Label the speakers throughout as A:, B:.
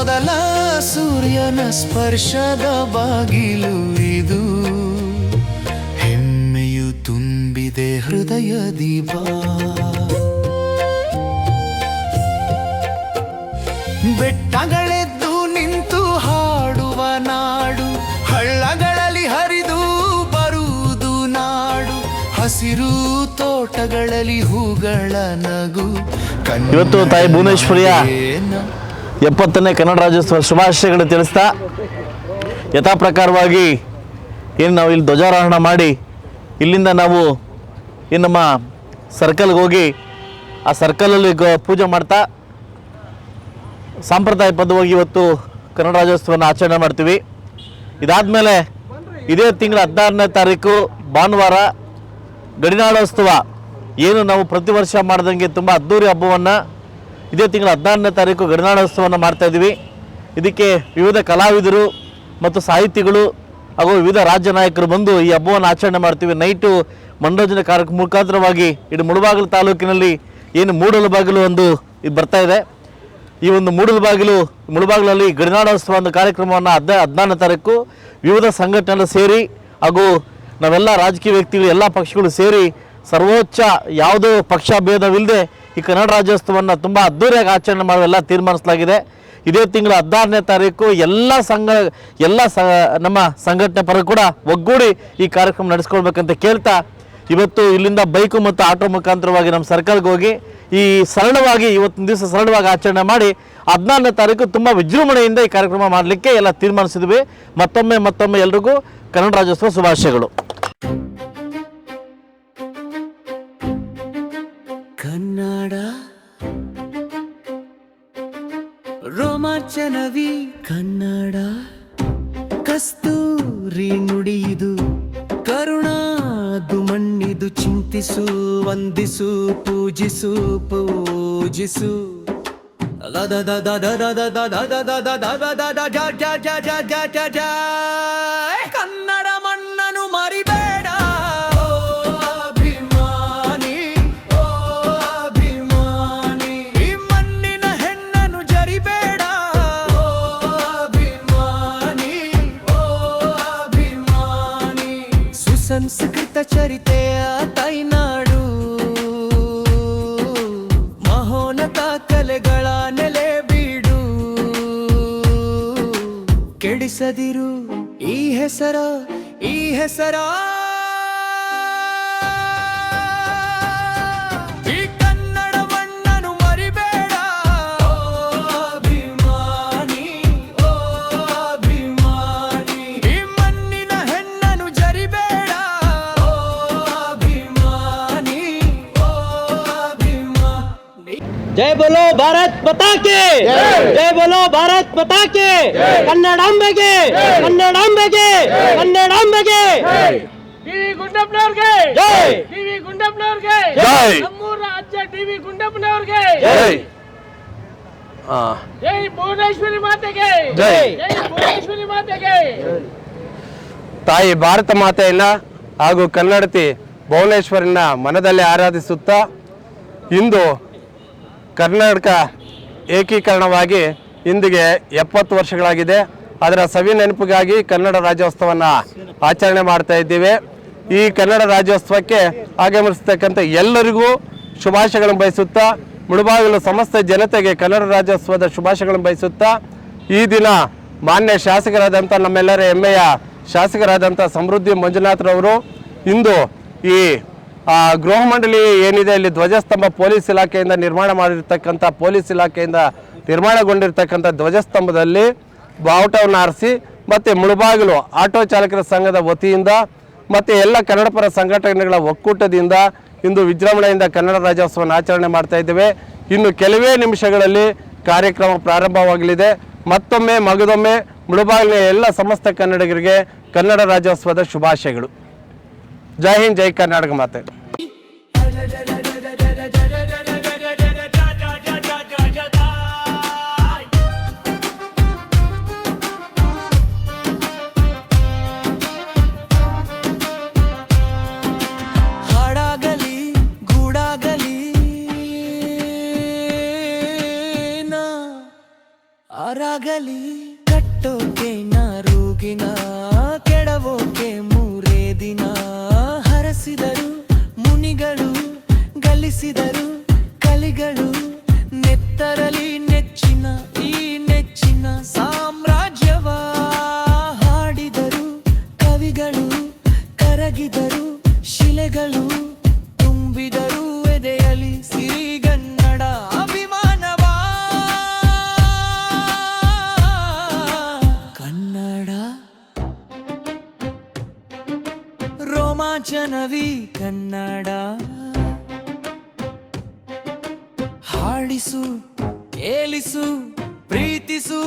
A: ಮೊದಲ ಸೂರ್ಯನ ಸ್ಪರ್ಶದ ಬಾಗಿಲು ಇದು. ಹೆಮ್ಮೆಯು ತುಂಬಿದೆ ಹೃದಯ ದೀಪ. ಬೆಟ್ಟಗಳೆದ್ದು ನಿಂತು ಹಾಡುವ ನಾಡು. ಹಳ್ಳಗಳಲ್ಲಿ ಹರಿದು ಬರುವುದು ನಾಡು. ಹಸಿರು ತೋಟಗಳಲ್ಲಿ ಹೂಗಳ ನಗು.
B: ಇವತ್ತು ತಾಯಿ ಭುವನೇಶ್ವರಿಯ
A: ಏನ
B: ಎಪ್ಪತ್ತನೇ ಕನ್ನಡ ರಾಜ್ಯೋತ್ಸವ ಶುಭಾಶಯಗಳು ತಿಳಿಸ್ತಾ ಯಥಾ ಪ್ರಕಾರವಾಗಿ ಏನು ನಾವು ಇಲ್ಲಿ ಧ್ವಜಾರೋಹಣ ಮಾಡಿ, ಇಲ್ಲಿಂದ ನಾವು ಏನು ನಮ್ಮ ಸರ್ಕಲ್ಗೆ ಹೋಗಿ, ಆ ಸರ್ಕಲಲ್ಲಿ ಗ ಪೂಜೆ ಮಾಡ್ತಾ ಸಾಂಪ್ರದಾಯ ಬದ್ಧವಾಗಿ ಇವತ್ತು ಕನ್ನಡ ರಾಜ್ಯೋತ್ಸವನ ಆಚರಣೆ ಮಾಡ್ತೀವಿ. ಇದಾದಮೇಲೆ ಇದೇ ತಿಂಗಳ ಹದಿನಾರನೇ ತಾರೀಕು ಭಾನುವಾರ ಗಡಿನಾಡೋತ್ಸವ ಏನು ನಾವು ಪ್ರತಿ ವರ್ಷ ಮಾಡ್ದಂಗೆ ತುಂಬ ಅದ್ದೂರಿ ಹಬ್ಬವನ್ನು ಇದೇ ತಿಂಗಳ ಹದಿನಾರನೇ ತಾರೀಕು ಗಡಿನಾಡೋತ್ಸವವನ್ನು ಮಾಡ್ತಾ ಇದ್ದೀವಿ. ಇದಕ್ಕೆ ವಿವಿಧ ಕಲಾವಿದರು ಮತ್ತು ಸಾಹಿತಿಗಳು ಹಾಗೂ ವಿವಿಧ ರಾಜ್ಯ ನಾಯಕರು ಬಂದು ಈ ಹಬ್ಬವನ್ನು ಆಚರಣೆ ಮಾಡ್ತೀವಿ. ನೈಟು ಮನೋರಂಜನೆ ಕಾರ್ಯಕ್ರಮ ಮುಖಾಂತರವಾಗಿ ಇಡೀ ಮುಳುಬಾಗಿಲು ತಾಲೂಕಿನಲ್ಲಿ ಏನು ಮೂಡಲು ಬಾಗಿಲು ಒಂದು ಇದು ಬರ್ತಾ ಇದೆ. ಈ ಒಂದು ಮೂಡಲು ಬಾಗಿಲು ಮುಳುಬಾಗಿಲಲ್ಲಿ ಗಡಿನಾಡೋತ್ಸವ ಒಂದು ಕಾರ್ಯಕ್ರಮವನ್ನು ಹದ್ ಹದಿನಾರನೇ ತಾರೀಕು ವಿವಿಧ ಸಂಘಟನೆಗಳು ಸೇರಿ ಹಾಗೂ ನಾವೆಲ್ಲ ರಾಜಕೀಯ ವ್ಯಕ್ತಿಗಳು, ಎಲ್ಲ ಪಕ್ಷಗಳು ಸೇರಿ ಸರ್ವೋಚ್ಚ ಯಾವುದೋ ಪಕ್ಷ, ಭೇದವಿಲ್ಲದೆ ಈ ಕನ್ನಡ ರಾಜ್ಯೋತ್ಸವವನ್ನು ತುಂಬ ಅದ್ದೂರಿಯಾಗಿ ಆಚರಣೆ ಮಾಡುವೆಲ್ಲ ತೀರ್ಮಾನಿಸಲಾಗಿದೆ. ಇದೇ ತಿಂಗಳ ಹದಿನಾರನೇ ತಾರೀಕು ಎಲ್ಲ ಸಂಘ, ಎಲ್ಲ ಸ, ನಮ್ಮ ಸಂಘಟನೆ ಪರ ಕೂಡ ಒಗ್ಗೂಡಿ ಈ ಕಾರ್ಯಕ್ರಮ ನಡೆಸ್ಕೊಳ್ಬೇಕಂತ ಕೇಳ್ತಾ ಇವತ್ತು ಇಲ್ಲಿಂದ ಬೈಕು ಮತ್ತು ಆಟೋ ಮುಖಾಂತರವಾಗಿ ನಮ್ಮ ಸರ್ಕಲ್ಗೆ ಹೋಗಿ ಈ ಸರಳವಾಗಿ, ಇವತ್ತಿನ ದಿವಸ ಸರಳವಾಗಿ ಆಚರಣೆ ಮಾಡಿ ಹದಿನಾರನೇ ತಾರೀಕು ತುಂಬ ವಿಜೃಂಭಣೆಯಿಂದ ಈ ಕಾರ್ಯಕ್ರಮ ಮಾಡಲಿಕ್ಕೆ ಎಲ್ಲ ತೀರ್ಮಾನಿಸಿದ್ವಿ. ಮತ್ತೊಮ್ಮೆ ಮತ್ತೊಮ್ಮೆ ಎಲ್ರಿಗೂ ಕನ್ನಡ ರಾಜ್ಯೋತ್ಸವ ಶುಭಾಶಯಗಳು.
A: ಕನ್ನಡ ರೋಮಾಂಚನವಿ ಕನ್ನಡ ಕಸ್ತೂರಿ ನುಡಿಯಿದು ಕರುಣಾದು ಮಣ್ಣಿದು ಚಿಂತಿಸು ವಂದಿಸು ಪೂಜಿಸು ಪೂಜಿಸು ಜ ಸುಸಂಸ್ಕೃತ ಚರಿತೆಯ ತೈನಾಡು ಮಹೋನತ ಕಲೆಗಳ ನೆಲೆ ಬೀಡು. ಕೆಡಿಸದಿರು ಈ ಹೆಸರ ಈ ಹೆಸರ
C: ಜೈ ಬೋಲೋ ಭಾರತ್ ಪತಾಕೆ ಜೈ ಬೋಲೋ ಭಾರತ್ ಪತಾಕೆ ಕನ್ನಡ ಕನ್ನಡಾಂಬೆಗೆ ಕನ್ನಡಾಂಬೆಗೆ ಕನ್ನಡಾಂಬೆಗೆ
D: ಟಿವಿ ಗುಂಡಪ್ಪನವ್ರಿಗೆ.
C: ಜೈ.
D: ಟಿವಿ ಗುಂಡಪ್ಪನವ್ರಿಗೆ.
B: ಜೈ.
D: ನಮ್ಮೂರ ಅಜ್ಜ ಟಿವಿ ಗುಂಡಪ್ಪನವ್ರಿಗೆ.
B: ಜೈ.
D: ಜೈ ಭುವನೇಶ್ವರಿ ಮಾತೆಗೆ.
B: ಜೈ.
D: ಜೈ ಭುವನೇಶ್ವರಿ ಮಾತೆಗೆ.
E: ತಾಯಿ ಭಾರತ ಮಾತೆಯನ್ನ ಹಾಗೂ ಕನ್ನಡತಿ ಭುವನೇಶ್ವರಿನ ಮನದಲ್ಲಿ ಆರಾಧಿಸುತ್ತಾ ಇಂದು ಕರ್ನಾಟಕ ಏಕೀಕರಣವಾಗಿ ಇಂದಿಗೆ ಎಪ್ಪತ್ತು ವರ್ಷಗಳಾಗಿದೆ. ಅದರ ಸವಿ ನೆನಪಿಗಾಗಿ ಕನ್ನಡ ರಾಜ್ಯೋತ್ಸವವನ್ನು ಆಚರಣೆ ಮಾಡ್ತಾ ಇದ್ದೀವಿ. ಈ ಕನ್ನಡ ರಾಜ್ಯೋತ್ಸವಕ್ಕೆ ಆಗಮಿಸ್ತಕ್ಕಂಥ ಎಲ್ಲರಿಗೂ ಶುಭಾಶಯಗಳನ್ನು ಬಯಸುತ್ತಾ, ಮುಳುಬಾಗಿಲು ಸಮಸ್ತ ಜನತೆಗೆ ಕನ್ನಡ ರಾಜ್ಯೋತ್ಸವದ ಶುಭಾಶಯಗಳನ್ನು ಬಯಸುತ್ತಾ, ಈ ದಿನ ಮಾನ್ಯ ಶಾಸಕರಾದಂಥ ನಮ್ಮೆಲ್ಲರ ಹೆಮ್ಮೆಯ ಶಾಸಕರಾದಂಥ ಸಮೃದ್ಧಿ ಮಂಜುನಾಥ್ರವರು ಇಂದು ಈ ಗೃಹ ಮಂಡಳಿ ಏನಿದೆ, ಇಲ್ಲಿ ಧ್ವಜಸ್ತಂಭ ಪೊಲೀಸ್ ಇಲಾಖೆಯಿಂದ ನಿರ್ಮಾಣ ಮಾಡಿರ್ತಕ್ಕಂಥ ಪೊಲೀಸ್ ಇಲಾಖೆಯಿಂದ ನಿರ್ಮಾಣಗೊಂಡಿರ್ತಕ್ಕಂಥ ಧ್ವಜಸ್ತಂಭದಲ್ಲಿ ಬಾವುಟವನ್ನು ಆರಿಸಿ, ಮತ್ತು ಮುಳುಬಾಗಿಲು ಆಟೋ ಚಾಲಕರ ಸಂಘದ ವತಿಯಿಂದ, ಮತ್ತು ಎಲ್ಲ ಕನ್ನಡ ಪರ ಸಂಘಟನೆಗಳ ಒಕ್ಕೂಟದಿಂದ ಇಂದು ವಿಜೃಂಭಣೆಯಿಂದ ಕನ್ನಡ ರಾಜ್ಯೋತ್ಸವವನ್ನು ಆಚರಣೆ ಮಾಡ್ತಾ ಇದ್ದೇವೆ. ಇನ್ನು ಕೆಲವೇ ನಿಮಿಷಗಳಲ್ಲಿ ಕಾರ್ಯಕ್ರಮ ಪ್ರಾರಂಭವಾಗಲಿದೆ. ಮತ್ತೊಮ್ಮೆ, ಮಗದೊಮ್ಮೆ ಮುಳುಬಾಗಿಲಿನ ಎಲ್ಲ ಸಮಸ್ತ ಕನ್ನಡಿಗರಿಗೆ ಕನ್ನಡ ರಾಜ್ಯೋತ್ಸವದ ಶುಭಾಶಯಗಳು. ಜೈ ಹಿಂದ್ ಜೈ ಕರ್ನಾಟಕ ಮಾತೆ
A: ಹಾಡಾಗಲಿ ಗೂಡಾಗಲಿ ನಾ ರಾಗಲಿ ಕಟ್ಟೋಕೆ ನಾರುಗಿನ ರೋಮಾಂಚನವಿ ಕನ್ನಡ. ಹಾಡಿಸು ಕೇಳಿಸು ಪ್ರೀತಿಸು.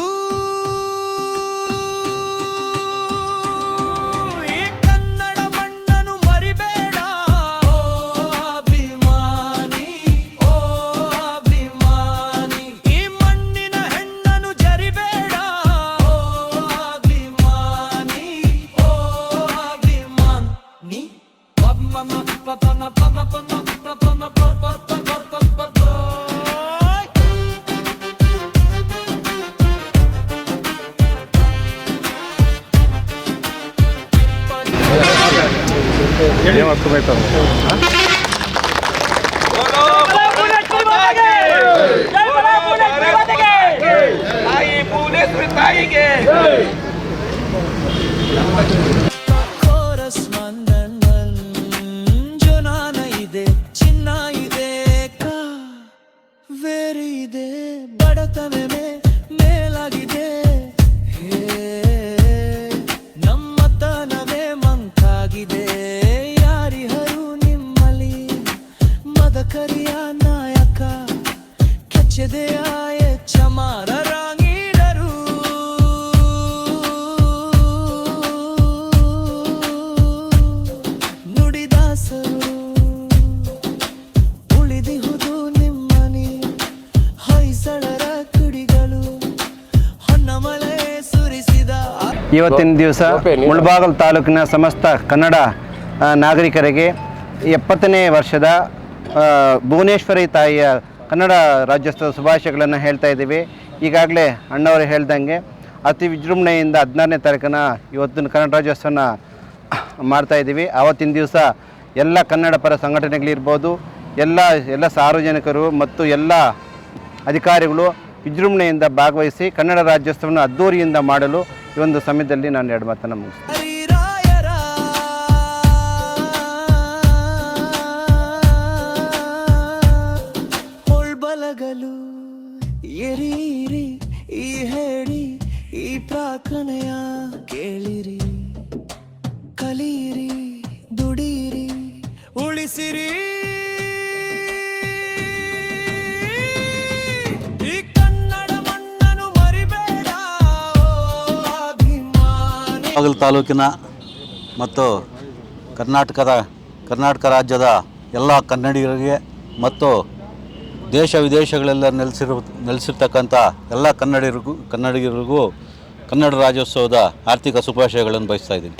A: ಈ ಏನು ಹತ್ತು ಬೈತಾರೆ ತಾಯಿಗೆ ವೇರಿ ಇದೆ ಬಡತನವೇ ಮೇಲಾಗಿದೆ. ನಮ್ಮತನವೇ ಮಂಕಾಗಿದೆ. ಯಾರಿಹರು ನಿಮ್ಮಲ್ಲಿ ಮದಕರಿಯ ನಾಯಕ ಕೆಚ್ಚದೆಯ
F: ಇವತ್ತಿನ ದಿವಸ ಮುಳಬಾಗಲ್ ತಾಲೂಕಿನ ಸಮಸ್ತ ಕನ್ನಡ ನಾಗರಿಕರಿಗೆ ಎಪ್ಪತ್ತನೇ ವರ್ಷದ ಭುವನೇಶ್ವರಿ ತಾಯಿಯ ಕನ್ನಡ ರಾಜ್ಯೋತ್ಸವ ಶುಭಾಶಯಗಳನ್ನು ಹೇಳ್ತಾ ಇದ್ದೀವಿ. ಈಗಾಗಲೇ ಅಣ್ಣವರು ಹೇಳ್ದಂಗೆ ಅತಿ ವಿಜೃಂಭಣೆಯಿಂದ ಹದಿನಾರನೇ ತಾರೀಕನ ಇವತ್ತಿನ ಕನ್ನಡ ರಾಜ್ಯೋತ್ಸವನ ಮಾಡ್ತಾ ಇದ್ದೀವಿ. ಆವತ್ತಿನ ದಿವಸ ಎಲ್ಲ ಕನ್ನಡ ಪರ ಸಂಘಟನೆಗಳಿರ್ಬೋದು ಎಲ್ಲ ಎಲ್ಲ ಸಾರ್ವಜನಿಕರು ಮತ್ತು ಎಲ್ಲ ಅಧಿಕಾರಿಗಳು ವಿಜೃಂಭಣೆಯಿಂದ ಭಾಗವಹಿಸಿ ಕನ್ನಡ ರಾಜ್ಯೋತ್ಸವವನ್ನು ಅದ್ದೂರಿಯಿಂದ ಮಾಡಲು ಈ ಒಂದು ಸಮಯದಲ್ಲಿ ನಾನು ಎರಡು ಮಾತನ್ನು ಮುಗಿಸ್ತೀನಿ.
G: ತಾಲೂಕಿನ ಮತ್ತು ಕರ್ನಾಟಕದ, ಕರ್ನಾಟಕ ರಾಜ್ಯದ ಎಲ್ಲ ಕನ್ನಡಿಗರಿಗೆ ಮತ್ತು ದೇಶ ವಿದೇಶಗಳೆಲ್ಲ ನೆಲೆಸಿರು, ನೆಲೆಸಿರ್ತಕ್ಕಂಥ ಎಲ್ಲ ಕನ್ನಡಿಗರಿಗೂ ಕನ್ನಡಿಗರಿಗೂ ಕನ್ನಡ ರಾಜ್ಯೋತ್ಸವದ ಆರ್ಥಿಕ ಶುಭಾಶಯಗಳನ್ನು ಬಯಸ್ತಾ ಇದ್ದೀನಿ.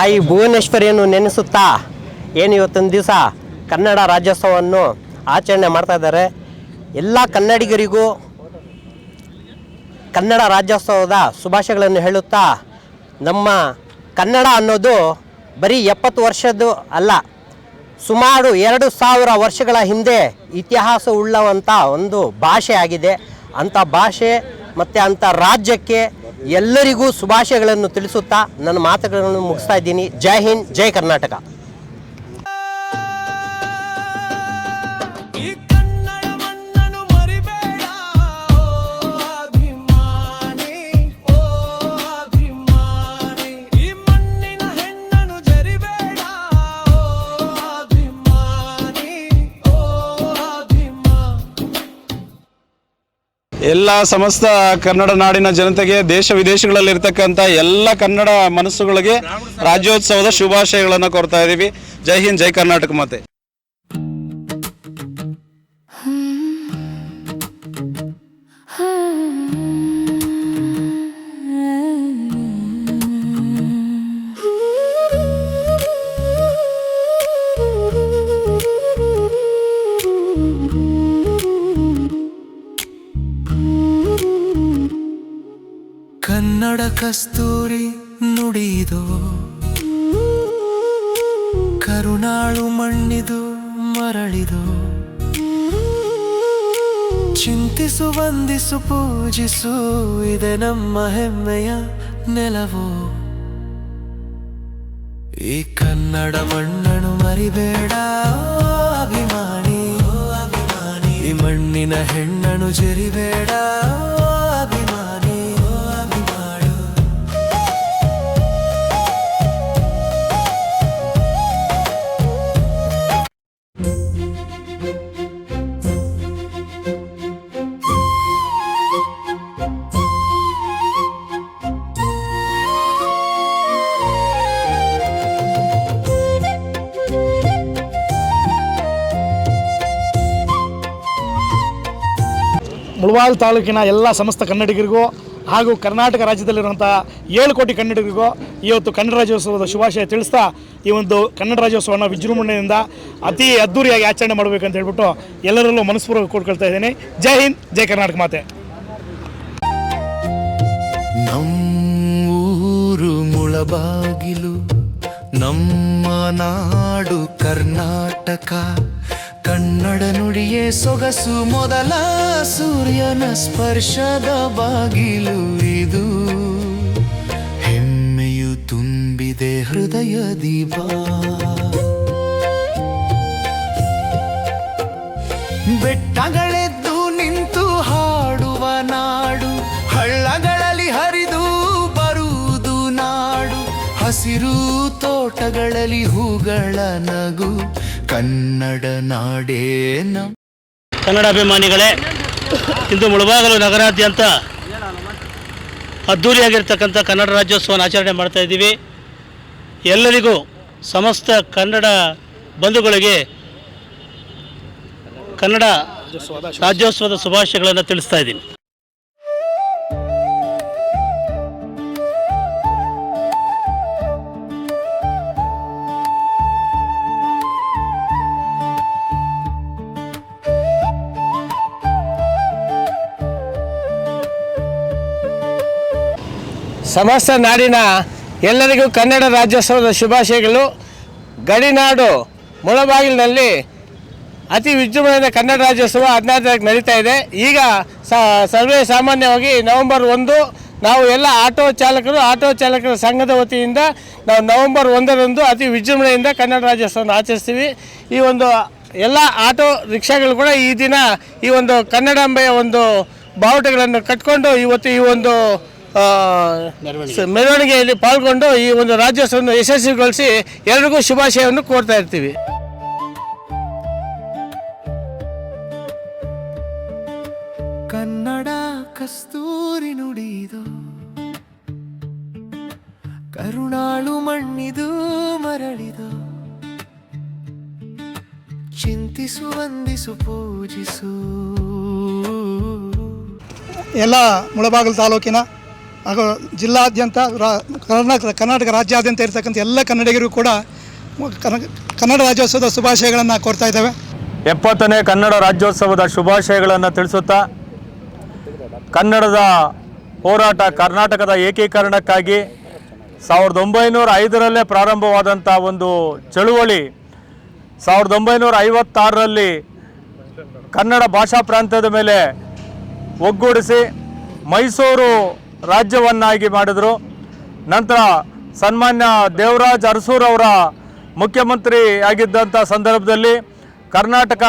C: ತಾಯಿ ಭುವನೇಶ್ವರಿಯನ್ನು ನೆನೆಸುತ್ತಾ ಏನು ಇವತ್ತಿನ ದಿವಸ ಕನ್ನಡ ರಾಜ್ಯೋತ್ಸವವನ್ನು ಆಚರಣೆ ಮಾಡ್ತಾ ಇದ್ದಾರೆ. ಎಲ್ಲ ಕನ್ನಡಿಗರಿಗೂ ಕನ್ನಡ ರಾಜ್ಯೋತ್ಸವದ ಶುಭಾಶಯಗಳನ್ನು ಹೇಳುತ್ತಾ ನಮ್ಮ ಕನ್ನಡ ಅನ್ನೋದು ಬರೀ ಎಪ್ಪತ್ತು ವರ್ಷದ್ದು ಅಲ್ಲ, ಸುಮಾರು ಎರಡು ಸಾವಿರ ವರ್ಷಗಳ ಹಿಂದೆ ಇತಿಹಾಸ ಉಳ್ಳವಂಥ ಒಂದು ಭಾಷೆ ಆಗಿದೆ ಅಂಥ ಭಾಷೆ ಮತ್ತು ಅಂಥ ರಾಜ್ಯಕ್ಕೆ ಎಲ್ಲರಿಗೂ ಶುಭಾಶಯಗಳನ್ನು ತಿಳಿಸುತ್ತಾ ನನ್ನ ಮಾತುಗಳನ್ನು ಮುಗಿಸ್ತಾ ಇದ್ದೀನಿ. ಜೈ ಹಿಂದ್ ಜೈ ಕರ್ನಾಟಕ.
D: ಎಲ್ಲ ಸಮಸ್ತ ಕನ್ನಡ ನಾಡಿನ ಜನತೆಗೆ ದೇಶ ವಿದೇಶಗಳಲ್ಲಿ ಇರ್ತಕ್ಕಂಥ ಎಲ್ಲ ಕನ್ನಡ ಮನಸ್ಸುಗಳಿಗೆ ರಾಜ್ಯೋತ್ಸವದ ಶುಭಾಶಯಗಳನ್ನು ಕೊಡ್ತಾ ಇದ್ದೀವಿ ಜೈ ಹಿಂದ್, ಜೈ ಕರ್ನಾಟಕ ಮಾತೆ.
H: ಕಸ್ತೂರಿ ನುಡಿದು ಕರುಣಾಳು ಮಣ್ಣಿದು ಮರಳಿದು ಚಿಂತಿಸು, ವಂದಿಸು, ಪೂಜಿಸು, ಇದೆ ನಮ್ಮ ಹೆಮ್ಮೆಯ ನೆಲವು. ಈ ಕನ್ನಡ ಮಣ್ಣನು ಮರಿಬೇಡ, ಅಭಿಮಾನಿ. ಈ ಮಣ್ಣಿನ ಹೆಣ್ಣನು ಜರಿಬೇಡ.
I: ಮುಳಬಾಗಿಲು ತಾಲೂಕಿನ ಎಲ್ಲ ಸಮಸ್ತ ಕನ್ನಡಿಗರಿಗೂ ಹಾಗೂ ಕರ್ನಾಟಕ ರಾಜ್ಯದಲ್ಲಿರುವಂಥ ಏಳು ಕೋಟಿ ಕನ್ನಡಿಗರಿಗೂ ಇವತ್ತು ಕನ್ನಡ ರಾಜ್ಯೋತ್ಸವದ ಶುಭಾಶಯ ತಿಳಿಸ್ತಾ ಈ ಒಂದು ಕನ್ನಡ ರಾಜ್ಯೋತ್ಸವನ ವಿಜೃಂಭಣೆಯಿಂದ ಅತಿ ಅದ್ದೂರಿಯಾಗಿ ಆಚರಣೆ ಮಾಡಬೇಕಂತ ಹೇಳ್ಬಿಟ್ಟು ಎಲ್ಲರಲ್ಲೂ ಮನಸ್ಪೂರ್ವಕ ಕೊಡ್ಕೊಳ್ತಾ ಇದ್ದೀನಿ. ಜೈ ಹಿಂದ್, ಜೈ ಕರ್ನಾಟಕ ಮಾತೆ.
H: ನಮ್ಮೂರು ಮುಳಬಾಗಿಲು, ನಮ್ಮ ನಾಡು ಕರ್ನಾಟಕ. ಕನ್ನಡ ನುಡಿಯೇ ಸೊಗಸು ಮೊದಲ ಸೂರ್ಯನ ಸ್ಪರ್ಶದ ಬಾಗಿಲು ಇದು. ಹೆಮ್ಮೆಯು ತುಂಬಿದೆ ಹೃದಯ ದೀಪ. ಬೆಟ್ಟಗಳೆದ್ದು ನಿಂತು ಹಾಡುವ ನಾಡು, ಹಳ್ಳಗಳಲ್ಲಿ ಹರಿದು ಬರುವುದು ನಾಡು. ಹಸಿರು ತೋಟಗಳಲ್ಲಿ ಹೂಗಳ ನಗು ಕನ್ನಡ ನಾಡೇನ
J: ಕನ್ನಡ ಅಭಿಮಾನಿಗಳೇ ಇಂದು ಮುಳಬಾಗಲು ನಗರಾದ್ಯಂತ ಅದ್ಧೂರಿಯಾಗಿರ್ತಕ್ಕಂಥ ಕನ್ನಡ ರಾಜ್ಯೋತ್ಸವನ ಆಚರಣೆ ಮಾಡ್ತಾ ಇದ್ದೀವಿ. ಎಲ್ಲರಿಗೂ ಸಮಸ್ತ ಕನ್ನಡ ಬಂಧುಗಳಿಗೆ ಕನ್ನಡ ರಾಜ್ಯೋತ್ಸವದ ಶುಭಾಶಯಗಳನ್ನು ತಿಳಿಸ್ತಾ ಇದ್ದೀನಿ.
D: ಸಮಸ್ತ ನಾಡಿನ ಎಲ್ಲರಿಗೂ ಕನ್ನಡ ರಾಜ್ಯೋತ್ಸವದ ಶುಭಾಶಯಗಳು. ಗಡಿನಾಡು ಮುಳಬಾಗಿಲಿನಲ್ಲಿ ಅತಿ ವಿಜೃಂಭಣೆಯಿಂದ ಕನ್ನಡ ರಾಜ್ಯೋತ್ಸವ ಹದಿನಾರು ತಾರೀಕು ನಡೀತಾ ಇದೆ. ಈಗ ಸರ್ವೇ ಸಾಮಾನ್ಯವಾಗಿ ನವೆಂಬರ್ ಒಂದು, ನಾವು ಎಲ್ಲ ಆಟೋ ಚಾಲಕರು, ಆಟೋ ಚಾಲಕರ ಸಂಘದ ವತಿಯಿಂದ ನಾವು ನವೆಂಬರ್ ಒಂದರಂದು ಅತಿ ವಿಜೃಂಭಣೆಯಿಂದ ಕನ್ನಡ ರಾಜ್ಯೋತ್ಸವವನ್ನು ಆಚರಿಸ್ತೀವಿ. ಈ ಒಂದು ಎಲ್ಲ ಆಟೋ ರಿಕ್ಷಾಗಳು ಕೂಡ ಈ ದಿನ ಈ ಒಂದು ಕನ್ನಡಾಂಬೆಯ ಒಂದು ಬಾವುಟಗಳನ್ನು ಕಟ್ಕೊಂಡು ಇವತ್ತು ಈ ಒಂದು ಮೆರವಣಿಗೆಯಲ್ಲಿ ಪಾಲ್ಗೊಂಡು ಈ ಒಂದು ರಾಜ್ಯೋತ್ಸವವನ್ನು ಯಶಸ್ವಿಗೊಳಿಸಿ ಎಲ್ರಿಗೂ ಶುಭಾಶಯವನ್ನು ಕೋರ್ತಾ ಇರ್ತೀವಿ.
H: ಕನ್ನಡ ಕಸ್ತೂರಿ ನುಡಿದು ಕರುಣಾಳು ಮಣ್ಣಿದು ಮರಳಿದು ಚಿಂತಿಸು ವಂದಿಸು ಪೂಜಿಸು.
I: ಎಲ್ಲ ಮುಳಬಾಗಿಲು ತಾಲೂಕಿನ ಹಾಗೂ ಜಿಲ್ಲಾದ್ಯಂತ ಕರ್ನಾಟಕ ಕರ್ನಾಟಕ ರಾಜ್ಯಾದ್ಯಂತ ಇರತಕ್ಕಂಥ ಎಲ್ಲ ಕನ್ನಡಿಗರು ಕೂಡ ಕನ್ನ- ಕನ್ನಡ ರಾಜ್ಯೋತ್ಸವದ ಶುಭಾಶಯಗಳನ್ನು ಕೋರ್ತಾ ಇದ್ದೇವೆ.
K: ಎಪ್ಪತ್ತನೇ ಕನ್ನಡ ರಾಜ್ಯೋತ್ಸವದ ಶುಭಾಶಯಗಳನ್ನು ತಿಳಿಸುತ್ತಾ, ಕನ್ನಡದ ಹೋರಾಟ ಕರ್ನಾಟಕದ ಏಕೀಕರಣಕ್ಕಾಗಿ ಸಾವಿರದ ಒಂಬೈನೂರ ಐದರಲ್ಲೇ ಪ್ರಾರಂಭವಾದಂಥ ಒಂದು ಚಳುವಳಿ ಸಾವಿರದ ಒಂಬೈನೂರ ಐವತ್ತಾರರಲ್ಲಿ ಕನ್ನಡ ಭಾಷಾ ಪ್ರಾಂತ್ಯದ ಮೇಲೆ ಒಗ್ಗೂಡಿಸಿ ಮೈಸೂರು ರಾಜ್ಯವನ್ನಾಗಿ ಮಾಡಿದರು. ನಂತರ ಸನ್ಮಾನ್ಯ ದೇವರಾಜ್ ಅರಸೂರವರ ಮುಖ್ಯಮಂತ್ರಿ ಆಗಿದ್ದಂಥ ಸಂದರ್ಭದಲ್ಲಿ ಕರ್ನಾಟಕ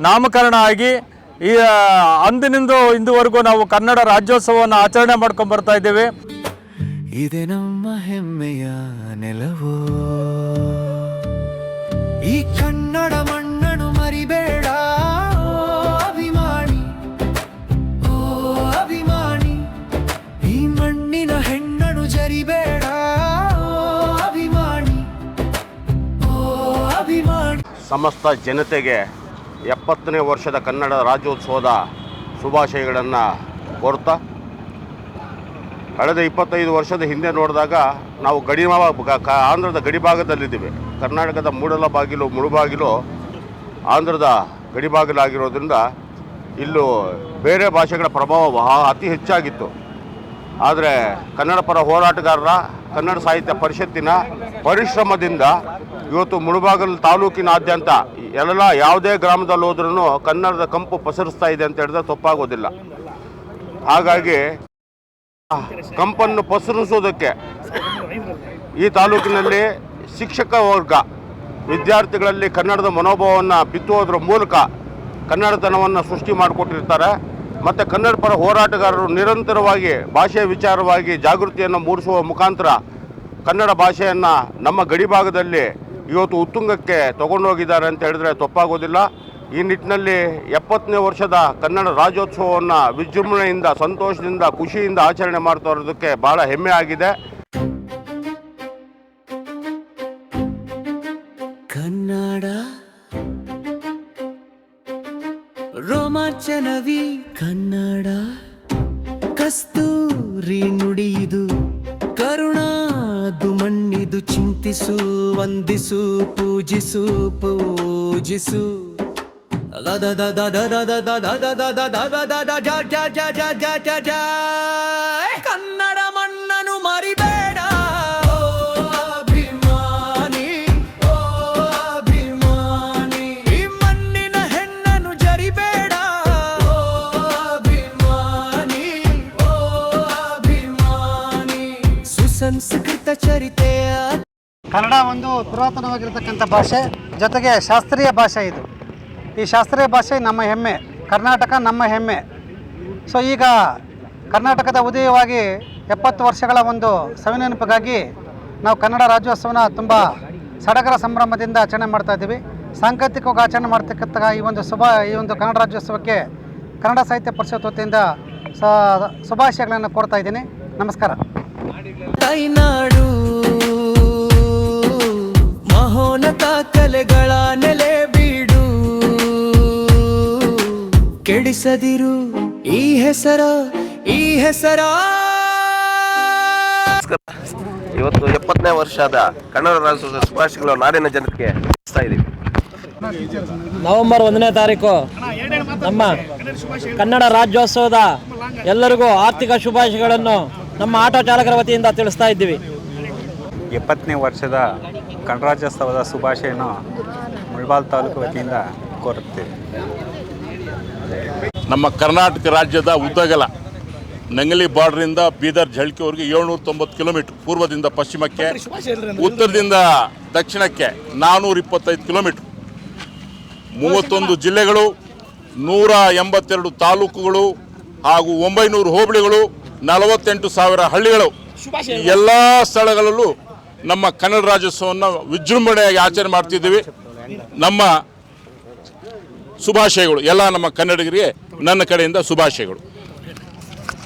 K: ನಾಮಕರಣ ಆಗಿ ಈ ಅಂದಿನಿಂದ ಇಂದುವರೆಗೂ ನಾವು ಕನ್ನಡ ರಾಜ್ಯೋತ್ಸವವನ್ನು ಆಚರಣೆ ಮಾಡ್ಕೊಂಡು ಬರ್ತಾ ಇದ್ದೇವೆ.
H: ಇದೆ ನಮ್ಮ ಹೆಮ್ಮೆಯ ನೆಲವೋ.
L: ಸಮಸ್ತ ಜನತೆಗೆ ಎಪ್ಪತ್ತನೇ ವರ್ಷದ ಕನ್ನಡ ರಾಜ್ಯೋತ್ಸವದ ಶುಭಾಶಯಗಳನ್ನು ಕೋರ್ತಾ ಕಳೆದ ಇಪ್ಪತ್ತೈದು ವರ್ಷದ ಹಿಂದೆ ನೋಡಿದಾಗ ನಾವು ಗಡಿ ಆಂಧ್ರದ ಗಡಿ ಭಾಗದಲ್ಲಿದ್ದೀವಿ. ಕರ್ನಾಟಕದ ಮೂಡಲ ಬಾಗಿಲು ಮುಳುಬಾಗಿಲು ಆಂಧ್ರದ ಗಡಿ ಬಾಗಿಲಾಗಿರೋದ್ರಿಂದ ಇಲ್ಲೂ ಬೇರೆ ಭಾಷೆಗಳ ಪ್ರಭಾವ ಅತಿ ಹೆಚ್ಚಾಗಿತ್ತು. ಆದರೆ ಕನ್ನಡ ಪರ ಹೋರಾಟಗಾರರ ಕನ್ನಡ ಸಾಹಿತ್ಯ ಪರಿಷತ್ತಿನ ಪರಿಶ್ರಮದಿಂದ ಇವತ್ತು ಮುಳುಬಾಗಲು ತಾಲೂಕಿನಾದ್ಯಂತ ಎಲ್ಲ ಯಾವುದೇ ಗ್ರಾಮದಲ್ಲಿ ಹೋದ್ರೂ ಕನ್ನಡದ ಕಂಪು ಪಸರಿಸ್ತಾ ಇದೆ ಅಂತ ಹೇಳಿದ್ರೆ ತಪ್ಪಾಗೋದಿಲ್ಲ. ಹಾಗಾಗಿ ಕಂಪನ್ನು ಪಸರಿಸೋದಕ್ಕೆ ಈ ತಾಲೂಕಿನಲ್ಲಿ ಶಿಕ್ಷಕ ವರ್ಗ ವಿದ್ಯಾರ್ಥಿಗಳಲ್ಲಿ ಕನ್ನಡದ ಮನೋಭಾವವನ್ನು ಬಿತ್ತುವುದರ ಮೂಲಕ ಕನ್ನಡತನವನ್ನು ಸೃಷ್ಟಿ ಮಾಡಿಕೊಟ್ಟಿರ್ತಾರೆ. ಮತ್ತು ಕನ್ನಡ ಪರ ಹೋರಾಟಗಾರರು ನಿರಂತರವಾಗಿ ಭಾಷೆಯ ವಿಚಾರವಾಗಿ ಜಾಗೃತಿಯನ್ನು ಮೂಡಿಸುವ ಮುಖಾಂತರ ಕನ್ನಡ ಭಾಷೆಯನ್ನು ನಮ್ಮ ಗಡಿಭಾಗದಲ್ಲಿ ಇವತ್ತು ಉತ್ತುಂಗಕ್ಕೆ ತಗೊಂಡೋಗಿದ್ದಾರೆ ಅಂತ ಹೇಳಿದ್ರೆ ತಪ್ಪಾಗೋದಿಲ್ಲ. ಈ ನಿಟ್ಟಿನಲ್ಲಿ ಎಪ್ಪತ್ತನೇ ವರ್ಷದ ಕನ್ನಡ ರಾಜ್ಯೋತ್ಸವವನ್ನು ವಿಜೃಂಭಣೆಯಿಂದ, ಸಂತೋಷದಿಂದ, ಖುಷಿಯಿಂದ ಆಚರಣೆ ಮಾಡ್ತಾ ಇರೋದಕ್ಕೆ ಭಾಳ ಹೆಮ್ಮೆ ಆಗಿದೆ.
A: ಕನ್ನಡ ರೋಮಾಂಚನವಿ ಕನ್ನಡ ಕಸ್ತೂರಿ ನುಡಿಯಿದು ಕರುಣಾದು ಮಣ್ಣಿದು ಚಿಂತಿಸು ವಂದಿಸು ಪೂಜಿಸು ಪೂಜಿಸು ದ ದ ದ ದ ದ ದ ದ ದ ದ ದ ಜ ಜ ಜ ಜ ಕನ್ನಡ
M: ಒಂದು ಪುರಾತನವಾಗಿರತಕ್ಕಂಥ ಭಾಷೆ ಜೊತೆಗೆ ಶಾಸ್ತ್ರೀಯ ಭಾಷೆ ಇದು. ಈ ಶಾಸ್ತ್ರೀಯ ಭಾಷೆ ನಮ್ಮ ಹೆಮ್ಮೆ ಕರ್ನಾಟಕ ನಮ್ಮ ಹೆಮ್ಮೆ. ಸೊ ಈಗ ಕರ್ನಾಟಕದ ಉದಯವಾಗಿ ಎಪ್ಪತ್ತು ವರ್ಷಗಳ ಒಂದು ಸವಿನೆನಪಿಗಾಗಿ ನಾವು ಕನ್ನಡ ರಾಜ್ಯೋತ್ಸವನ ತುಂಬ ಸಡಗರ ಸಂಭ್ರಮದಿಂದ ಆಚರಣೆ ಮಾಡ್ತಾ ಇದ್ದೀವಿ. ಸಾಂಕೇತಿಕವಾಗಿ ಆಚರಣೆ ಮಾಡ್ತಕ್ಕಂಥ ಈ ಒಂದು ಶುಭ ಈ ಒಂದು ಕನ್ನಡ ರಾಜ್ಯೋತ್ಸವಕ್ಕೆ ಕನ್ನಡ ಸಾಹಿತ್ಯ ಪರಿಷತ್ ವತಿಯಿಂದ ಶುಭಾಶಯಗಳನ್ನು ಕೋರ್ತಾ ಇದ್ದೀನಿ. ನಮಸ್ಕಾರ.
A: ಕಲೆಗಳ ನೆಲೆ ಬೀಡು. ಕೆಡಿಸದಿರು ಈ ಹೆಸರ ಈ ಹೆಸರ.
E: ಇವತ್ತು ಎಪ್ಪತ್ತನೇ ವರ್ಷದ ಕನ್ನಡ ರಾಜ್ಯದ ಶುಭಾಶಯಗಳು ನಾಡಿನ ಜನತೆಗೆ ಇದ್ದೀವಿ.
C: ನವೆಂಬರ್ ಒಂದನೇ ತಾರೀಕು ನಮ್ಮ ಕನ್ನಡ ರಾಜ್ಯೋತ್ಸವದ ಎಲ್ಲರಿಗೂ ಆರ್ಥಿಕ ಶುಭಾಶಯಗಳನ್ನು ನಮ್ಮ ಆಟೋ ಚಾಲಕರ ವತಿಯಿಂದ ತಿಳಿಸ್ತಾ ಇದ್ದೀವಿ.
N: ಎಪ್ಪತ್ತನೇ ವರ್ಷದ ಗಣರಾಜ್ಯೋತ್ಸವದ ಶುಭಾಶಯನ ಮುಳ್ಬಾಲ್ ತಾಲೂಕು ವತಿಯಿಂದ ಕೋರುತ್ತೇವೆ.
L: ನಮ್ಮ ಕರ್ನಾಟಕ ರಾಜ್ಯದ ಉದ್ದಗಲ ನಂಗಲಿ ಬಾರ್ಡ್ರಿಂದ ಬೀದರ್ ಝಳ್ಕಿವರೆಗೆ ಏಳ್ನೂರ ತೊಂಬತ್ತು ಕಿಲೋಮೀಟರ್ ಪೂರ್ವದಿಂದ ಪಶ್ಚಿಮಕ್ಕೆ ಉತ್ತರದಿಂದ ದಕ್ಷಿಣಕ್ಕೆ ನಾನ್ನೂರ ಇಪ್ಪತ್ತೈದು ಕಿಲೋಮೀಟರ್. ಮೂವತ್ತೊಂದು ಜಿಲ್ಲೆಗಳು ನೂರ ಎಂಬತ್ತೆರಡು ತಾಲೂಕುಗಳು ಹಾಗೂ ಒಂಬೈನೂರು ಹೋಬಳಿಗಳು ನಲವತ್ತೆಂಟು ಸಾವಿರ ಹಳ್ಳಿಗಳು. ಎಲ್ಲ ಸ್ಥಳಗಳಲ್ಲೂ ನಮ್ಮ ಕನ್ನಡ ರಾಜ್ಯೋತ್ಸವವನ್ನು ವಿಜೃಂಭಣೆಯಾಗಿ ಆಚರಣೆ ಮಾಡ್ತಿದ್ದೀವಿ. ನಮ್ಮ ಶುಭಾಶಯಗಳು. ಎಲ್ಲ ನಮ್ಮ ಕನ್ನಡಿಗರಿಗೆ ನನ್ನ ಕಡೆಯಿಂದ ಶುಭಾಶಯಗಳು.